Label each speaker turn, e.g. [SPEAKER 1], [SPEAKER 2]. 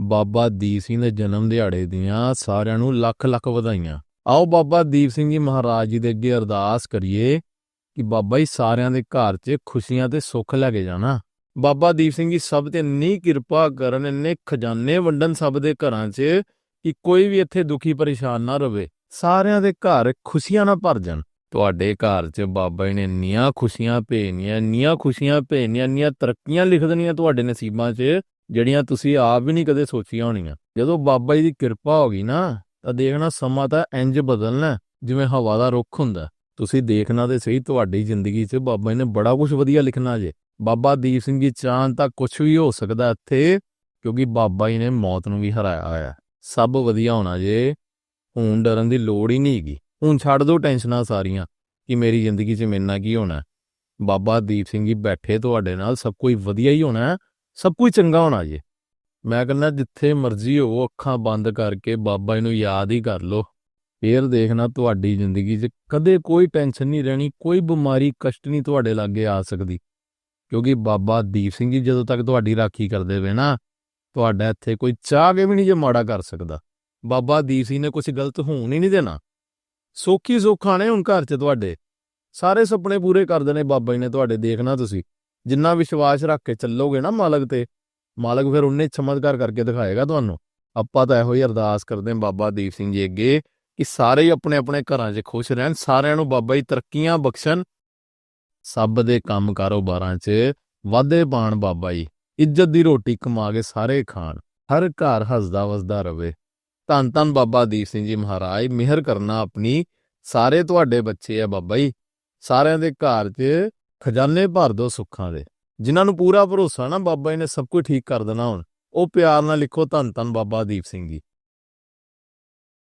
[SPEAKER 1] ਬਾਬਾ ਦੀਪ ਸਿੰਘ ਦੇ ਜਨਮ ਦਿਹਾੜੇ ਦੀਆਂ ਸਾਰਿਆਂ ਨੂੰ ਲੱਖ ਲੱਖ ਵਧਾਈਆਂ। ਆਓ ਬਾਬਾ ਦੀਪ ਸਿੰਘ ਜੀ ਮਹਾਰਾਜ ਜੀ ਦੇ ਅੱਗੇ ਅਰਦਾਸ ਕਰੀਏ ਕਿ ਬਾਬਾ ਜੀ ਸਾਰਿਆਂ ਦੇ ਘਰ 'ਚ ਖੁਸ਼ੀਆਂ ਤੇ ਸੁੱਖ ਲੈ ਕੇ ਜਾਣਾ। ਬਾਬਾ ਦੀਪ ਸਿੰਘ ਜੀ ਸਭ ਤੇ ਇੰਨੀ ਕਿਰਪਾ ਕਰਨ, ਇੰਨੇ ਖਜ਼ਾਨੇ ਵੰਡਣ ਸਭ ਦੇ ਘਰਾਂ 'ਚ ਕਿ ਕੋਈ ਵੀ ਇੱਥੇ ਦੁਖੀ ਪਰੇਸ਼ਾਨ ਨਾ ਰਵੇ। ਸਾਰਿਆਂ ਦੇ ਘਰ ਖੁਸ਼ੀਆਂ ਨਾਲ ਭਰ ਜਾਣ। ਤੁਹਾਡੇ ਘਰ 'ਚ ਬਾਬਾ ਜੀ ਨੇ ਇੰਨੀਆਂ ਖੁਸ਼ੀਆਂ ਭੇਜਣੀਆਂ, ਇੰਨੀਆਂ ਖੁਸ਼ੀਆਂ ਭੇਜਣੀਆਂ, ਇੰਨੀਆਂ ਤਰੱਕੀਆਂ ਲਿਖ ਦੇਣੀਆਂ ਤੁਹਾਡੇ ਨਸੀਬਾਂ 'ਚ ਜਿਹੜੀਆਂ ਤੁਸੀਂ ਆਪ ਵੀ ਨਹੀਂ ਕਦੇ ਸੋਚੀਆਂ ਹੋਣੀਆਂ। ਜਦੋਂ ਬਾਬਾ ਜੀ ਦੀ ਕਿਰਪਾ ਹੋ ਗਈ ਨਾ, ਤਾਂ ਦੇਖਣਾ ਸਮਾਂ ਤਾਂ ਇੰਜ ਬਦਲਣਾ, ਜਿਵੇਂ ਹਵਾ ਦਾ ਰੁੱਖ ਹੁੰਦਾ। ਤੁਸੀਂ ਦੇਖਣਾ ਤੇ ਸਹੀ, ਤੁਹਾਡੀ ਜ਼ਿੰਦਗੀ 'ਚ ਬਾਬਾ ਜੀ ਨੇ ਬੜਾ ਕੁਝ ਵਧੀਆ ਲਿਖਣਾ ਜੇ। ਬਾਬਾ ਦੀਪ ਸਿੰਘ ਜੀ ਚਾਹਨ ਤਾਂ ਕੁਝ ਵੀ ਹੋ ਸਕਦਾ ਇੱਥੇ, ਕਿਉਂਕਿ ਬਾਬਾ ਜੀ ਨੇ ਮੌਤ ਨੂੰ ਵੀ ਹਰਾਇਆ ਹੋਇਆ। ਸਭ ਵਧੀਆ ਹੋਣਾ ਜੇ। ਹੁਣ ਡਰਨ ਦੀ ਲੋੜ ਹੀ ਨਹੀਂ ਹੈਗੀ। ਹੁਣ ਛੱਡ ਦਿਓ ਟੈਨਸ਼ਨਾਂ ਸਾਰੀਆਂ, ਕਿ ਮੇਰੀ ਜ਼ਿੰਦਗੀ 'ਚ ਮੇਰੇ ਨਾਲ ਕੀ ਹੋਣਾ। ਬਾਬਾ ਦੀਪ ਸਿੰਘ ਜੀ ਬੈਠੇ ਤੁਹਾਡੇ ਨਾਲ, ਸਭ ਕੁਝ ਵਧੀਆ ਹੀ ਹੋਣਾ। ਸਭ ਕੁਝ ਚੰਗਾ ਹੋਣਾ ਜੇ। ਮੈਂ ਕਹਿੰਦਾ ਜਿੱਥੇ ਮਰਜ਼ੀ ਹੋਵੋ ਅੱਖਾਂ ਬੰਦ ਕਰਕੇ ਬਾਬਾ ਜੀ ਨੂੰ ਯਾਦ ਹੀ ਕਰ ਲਓ। ਫੇਰ ਦੇਖਣਾ ਤੁਹਾਡੀ ਜ਼ਿੰਦਗੀ 'ਚ ਕਦੇ ਕੋਈ ਟੈਨਸ਼ਨ ਨਹੀਂ ਰਹਿਣੀ, ਕੋਈ ਬਿਮਾਰੀ, ਕਸ਼ਟ ਨਹੀਂ ਤੁਹਾਡੇ ਲਾਗੇ ਆ ਸਕਦੀ। ਕਿਉਂਕਿ ਬਾਬਾ ਦੀਪ ਸਿੰਘ ਜੀ ਜਦੋਂ ਤੱਕ ਤੁਹਾਡੀ ਰਾਖੀ ਕਰਦੇ ਵੇ ਨਾ, ਤੁਹਾਡਾ ਇੱਥੇ ਕੋਈ ਚਾਹ ਕੇ ਵੀ ਨਹੀਂ ਜੇ ਮਾੜਾ ਕਰ ਸਕਦਾ। ਬਾਬਾ ਦੀਪ ਸਿੰਘ ਨੇ ਕੁਝ ਗਲਤ ਹੋਣ ਹੀ ਨਹੀਂ ਦੇਣਾ। ਸੋਖੀ ਸੁੱਖਾਂ ਨੇ ਹੁਣ ਘਰ 'ਚ ਤੁਹਾਡੇ। ਸਾਰੇ ਸੁਪਨੇ ਪੂਰੇ ਕਰ ਦੇਣੇ ਬਾਬਾ ਜੀ ਨੇ ਤੁਹਾਡੇ, ਦੇਖਣਾ ਤੁਸੀਂ। ਜਿੰਨਾ ਵਿਸ਼ਵਾਸ ਰੱਖ ਕੇ ਚੱਲੋਗੇ ਨਾ ਮਾਲਕ ਤੇ, ਮਾਲਕ ਫਿਰ ਉਹਨੇ ਚਮਤਕਾਰ ਕਰਕੇ ਦਿਖਾਏਗਾ ਤੁਹਾਨੂੰ। ਆਪਾਂ ਤਾਂ ਇਹੋ ਹੀ ਅਰਦਾਸ ਕਰਦੇ ਹਾਂ ਬਾਬਾ ਦੀਪ ਸਿੰਘ ਜੀ ਅੱਗੇ ਕਿ ਸਾਰੇ ਆਪਣੇ ਆਪਣੇ ਘਰਾਂ 'ਚ ਖੁਸ਼ ਰਹਿਣ, ਸਾਰਿਆਂ ਨੂੰ ਬਾਬਾ ਜੀ ਤਰੱਕੀਆਂ ਬਖਸ਼ਣ। ਸਭ ਦੇ ਕੰਮ ਕਾਰੋਬਾਰਾਂ 'ਚ ਵਾਧੇ ਪਾਣ ਬਾਬਾ ਜੀ, ਇੱਜ਼ਤ ਦੀ ਰੋਟੀ ਕਮਾ ਕੇ ਸਾਰੇ ਖਾਣ, ਹਰ ਘਰ ਹੱਸਦਾ ਵਸਦਾ ਰਵੇ। ਧੰਨ ਧੰਨ ਬਾਬਾ ਦੀਪ ਸਿੰਘ ਜੀ ਮਹਾਰਾਜ, ਮਿਹਰ ਕਰਨਾ ਆਪਣੀ, ਸਾਰੇ ਤੁਹਾਡੇ ਬੱਚੇ ਆ ਬਾਬਾ ਜੀ। ਸਾਰਿਆਂ ਦੇ ਘਰ 'ਚ ਖਜ਼ਾਨੇ ਭਰ ਦੋ ਸੁੱਖਾਂ ਦੇ। ਜਿਨ੍ਹਾਂ ਨੂੰ ਪੂਰਾ ਭਰੋਸਾ ਨਾ, ਬਾਬਾ ਜੀ ਨੇ ਸਭ ਕੁਝ ਠੀਕ ਕਰ ਦੇਣਾ ਹੁਣ। ਉਹ ਪਿਆਰ ਨਾਲ ਲਿਖੋ ਧੰਨ ਧੰਨ ਬਾਬਾ ਦੀਪ ਸਿੰਘ ਜੀ।